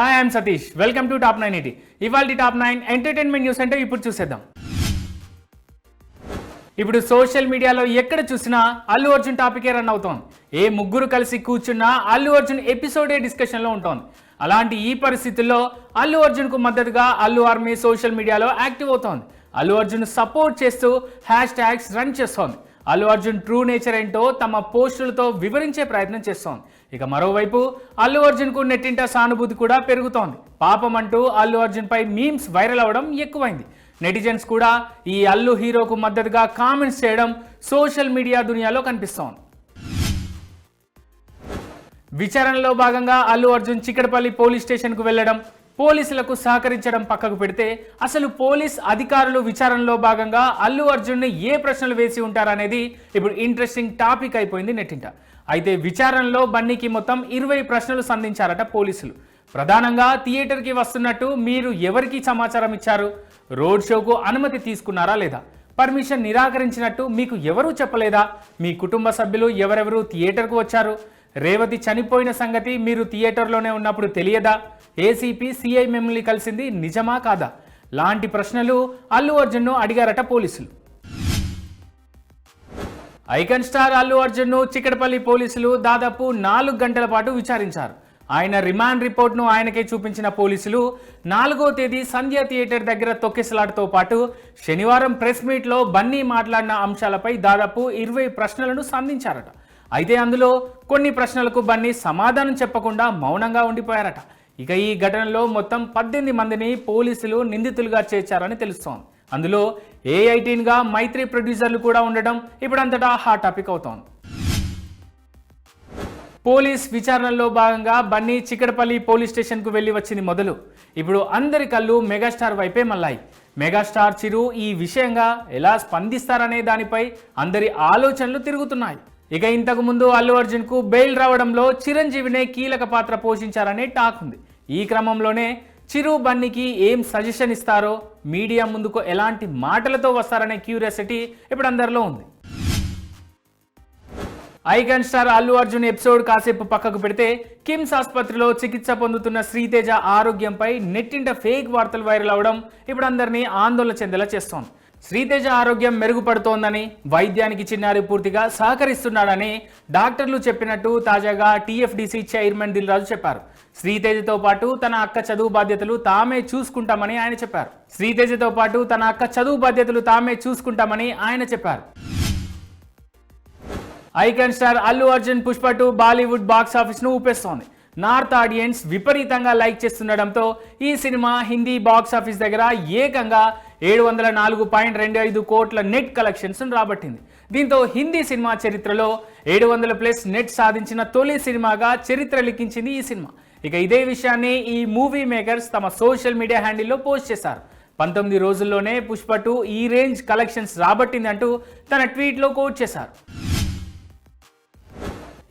Hi I'm Satish welcome to top nine eighty ఇవాళ top nine entertainment news అంటే ఇప్పుడు చూసేద్దాం. ఇప్పుడు సోషల్ మీడియాలో ఎక్కడ చూసినా అల్లు అర్జున్ టాపికే రన్ అవుతోంది. ఏ ముగ్గురు కలిసి కూర్చున్నా అల్లు అర్జున్ ఎపిసోడే డిస్కషన్లో ఉంటోంది. అలాంటి ఈ పరిస్థితుల్లో అల్లు అర్జున్కు మద్దతుగా అల్లు ఆర్మీ సోషల్ మీడియాలో యాక్టివ్ అవుతోంది. అల్లు అర్జున్ సపోర్ట్ చేస్తూ హ్యాష్ ట్యాగ్స్ రన్ చేస్తోంది. అల్లు అర్జున్ ట్రూ నేచర్ ఏంటో తమ పోస్టులతో వివరించే ప్రయత్నం చేస్తోంది. ఇక మరోవైపు అల్లు అర్జున్కు నెట్టింట సానుభూతి కూడా పెరుగుతోంది. పాపం అంటూ అల్లు అర్జున్ పై మీమ్స్ వైరల్ అవ్వడం ఎక్కువైంది. నెటిజన్స్ కూడా ఈ అల్లు హీరోకు మద్దతుగా కామెంట్స్ చేయడం సోషల్ మీడియా దునియాలో కనిపిస్తోంది. విచారణలో భాగంగా అల్లు అర్జున్ చిక్కడపల్లి పోలీస్ స్టేషన్కు వెళ్ళడం పోలీసులకు సహకరించడం పక్కకు పెడితే అసలు పోలీస్ అధికారులు విచారణలో భాగంగా అల్లు అర్జున్ని ఏ ప్రశ్నలు వేసి ఉంటారనేది ఇప్పుడు ఇంట్రెస్టింగ్ టాపిక్ అయిపోయింది నెట్టింట. అయితే విచారణలో బన్నీకి మొత్తం ఇరవై ప్రశ్నలు సంధించారట పోలీసులు. ప్రధానంగా థియేటర్కి వస్తున్నట్టు మీరు ఎవరికి సమాచారం ఇచ్చారు? రోడ్ షోకు అనుమతి తీసుకున్నారా లేదా? పర్మిషన్ నిరాకరించినట్టు మీకు ఎవరూ చెప్పలేదా? మీ కుటుంబ సభ్యులు ఎవరెవరు థియేటర్కు వచ్చారు? రేవతి చనిపోయిన సంగతి మీరు థియేటర్లోనే ఉన్నప్పుడు తెలియదా? ఏసీపీ సిఐ మిమ్మల్ని కలిసింది నిజమా కాదా? లాంటి ప్రశ్నలు అల్లు అర్జున్ను అడిగారట పోలీసులు. ఐకన్ స్టార్ అల్లు అర్జున్ను చిక్కడపల్లి పోలీసులు దాదాపు నాలుగు గంటల పాటు విచారించారు. ఆయన రిమాండ్ రిపోర్ట్ను ఆయనకే చూపించిన పోలీసులు నాలుగో తేదీ సంధ్య థియేటర్ దగ్గర తొక్కిసలాటతో పాటు శనివారం ప్రెస్ మీట్లో బన్నీ మాట్లాడిన అంశాలపై దాదాపు ఇరవై ప్రశ్నలను సంధించారట. అయితే అందులో కొన్ని ప్రశ్నలకు బన్నీ సమాధానం చెప్పకుండా మౌనంగా ఉండిపోయారట. ఇక ఈ ఘటనలో మొత్తం పద్దెనిమిది మందిని పోలీసులు నిందితులుగా చేర్చారని తెలుస్తోంది. అందులో ఏ మైత్రి ప్రొడ్యూసర్లు కూడా ఉండడం ఇప్పుడంతటా హాట్ టాపిక్ అవుతోంది. పోలీస్ విచారణలో భాగంగా బన్నీ చిక్కడపల్లి పోలీస్ స్టేషన్కు వెళ్ళి వచ్చింది మొదలు. ఇప్పుడు అందరి కళ్ళు మెగాస్టార్ వైపే మళ్ళాయి. మెగాస్టార్ చిరు ఈ విషయంగా ఎలా స్పందిస్తారనే దానిపై అందరి ఆలోచనలు తిరుగుతున్నాయి. ఇక ఇంతకు ముందు అల్లు అర్జున్కు బెయిల్ రావడంలో చిరంజీవినే కీలక పాత్ర పోషించారనే టాక్ ఉంది. ఈ క్రమంలోనే చిరు బన్నీకి ఏం సజెషన్ ఇస్తారో మీడియా ముందుకు ఎలాంటి మాటలతో వస్తారనే క్యూరియాసిటీ ఇప్పుడు అందరిలో ఉంది. Icon star Allu Arjun episode కాసేపు పక్కకు పెడితే కిమ్స్ ఆసుపత్రిలో చికిత్స పొందుతున్న శ్రీతేజ ఆరోగ్యంపై నెట్టింట ఫేక్ వార్తలు వైరల్ అవడం ఇప్పుడు అందరినీ ఆందోళన చెందేలా చేస్తోంది. శ్రీతేజ ఆరోగ్యం మెరుగుపడుతోందని వైద్యానికి చిన్నారి పూర్తిగా సహకరిస్తున్నాడని డాక్టర్లు చెప్పినట్టు తాజాగా టీఎఫ్డీసీ చైర్మన్ దిల్ రాజు చెప్పారు. శ్రీతేజతో పాటు తన అక్క చదువు బాధ్యతలు తామే చూసుకుంటామని ఆయన చెప్పారు. శ్రీతేజతో పాటు తన అక్క చదువు బాధ్యతలు తామే చూసుకుంటామని ఆయన చెప్పారు. Icon star Allu Arjun Pushpa two Bollywood box ఆఫీస్ను ఊపేస్తోంది. నార్త్ ఆడియన్స్ విపరీతంగా లైక్ చేస్తుండడంతో ఈ సినిమా హిందీ బాక్స్ ఆఫీస్ దగ్గర ఏకంగా ఏడు వందల నాలుగు పాయింట్ రెండు ఐదు కోట్ల నెట్ కలెక్షన్స్ రాబట్టింది. దీంతో హిందీ సినిమా చరిత్రలో ఏడు వందల ప్లస్ నెట్ సాధించిన తొలి సినిమాగా చరిత్ర లిఖించింది ఈ సినిమా. ఇక ఇదే విషయాన్ని ఈ మూవీ మేకర్స్ తమ సోషల్ మీడియా హ్యాండిల్లో పోస్ట్ చేశారు. పంతొమ్మిది రోజుల్లోనే పుష్ప టూ ఈ రేంజ్ కలెక్షన్స్ రాబట్టింది అంటూ తన ట్వీట్లో కోట్ చేశారు.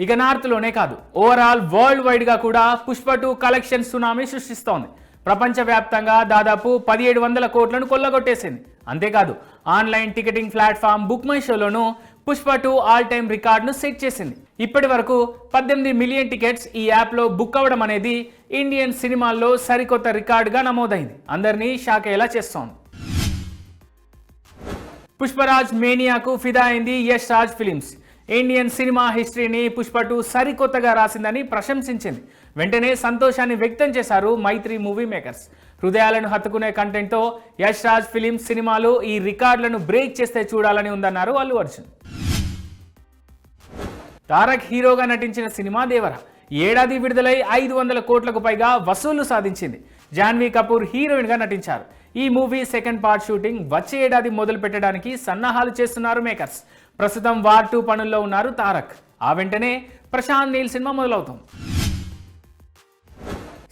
ఇక నార్త్లోనే కాదు ఓవరాల్ వరల్డ్ వైడ్గా కూడా పుష్ప టూ కలెక్షన్ సునామీ సృష్టిస్తోంది. ప్రపంచవ్యాప్తంగా దాదాపు పదిహేడు వందల కోట్లను కొల్లగొట్టేసింది. అంతేకాదు online ticketing platform book my షోలోనూ Pushpa two all time రికార్డును సెట్ చేసింది. ఇప్పటి వరకు పద్దెనిమిది మిలియన్ టికెట్స్ ఈ యాప్లో బుక్ అవ్వడం అనేది ఇండియన్ సినిమాల్లో సరికొత్త రికార్డుగా నమోదైంది. అందరినీ షాక్ అయ్యేలా చేస్తోంది. పుష్పరాజ్ మేనియాకు ఫిదా అయింది Yash Raj Films. Indian cinema హిస్టరీని Pushpa two సరికొత్తగా రాసిందని ప్రశంసించింది. వెంటనే సంతోషాన్ని వ్యక్తం చేశారు మైత్రి మూవీ మేకర్స్. హృదయాలను హత్తుకునే కంటెంట్తో యష్ రాజ్ ఫిలిం సినిమాలు ఈ రికార్డులను బ్రేక్ చేస్తే చూడాలని ఉందన్నారు అల్లు అర్జున్. తారక్ హీరోగా నటించిన సినిమా దేవర ఏడాది విడుదలై ఐదు వందల కోట్లకు పైగా వసూళ్ళు సాధించింది. జాన్వీ కపూర్ హీరోయిన్గా నటించారు. ఈ మూవీ సెకండ్ పార్ట్ షూటింగ్ వచ్చే ఏడాది మొదలు పెట్టడానికి సన్నాహాలు చేస్తున్నారు మేకర్స్. ప్రస్తుతం వార్ టూ పనుల్లో ఉన్నారు తారక్. ఆ వెంటనే ప్రశాంత్ నీల్ సినిమా మొదలవుతుంది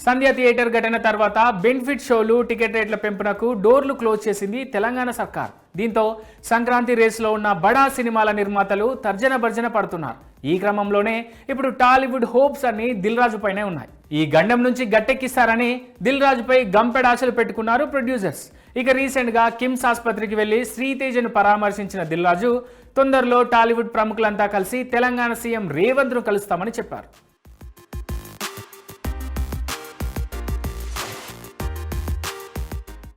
సంధ్య థియేటర్ ఘటన తర్వాత బెనిఫిట్ షోలు టికెట్ రేట్ల పెంపునకు డోర్లు క్లోజ్ చేసింది తెలంగాణ సర్కార్. దీంతో సంక్రాంతి రేసులో ఉన్న బడా సినిమాల నిర్మాతలు తర్జన భర్జన పడుతున్నారు. ఈ క్రమంలోనే ఇప్పుడు టాలీవుడ్ హోప్స్ అన్ని దిల్ రాజు పైనే ఉన్నాయి. ఈ గండం నుంచి గట్టెక్కిస్తారని దిల్ రాజుపై గంపెడాశలు పెట్టుకున్నారు ప్రొడ్యూసర్స్. ఇక రీసెంట్గా కిమ్స్ ఆసుపత్రికి వెళ్ళి శ్రీతేజను పరామర్శించిన దిల్ రాజు తొందరలో టాలీవుడ్ ప్రముఖులంతా కలిసి తెలంగాణ సీఎం రేవంత్ను కలుస్తామని చెప్పారు.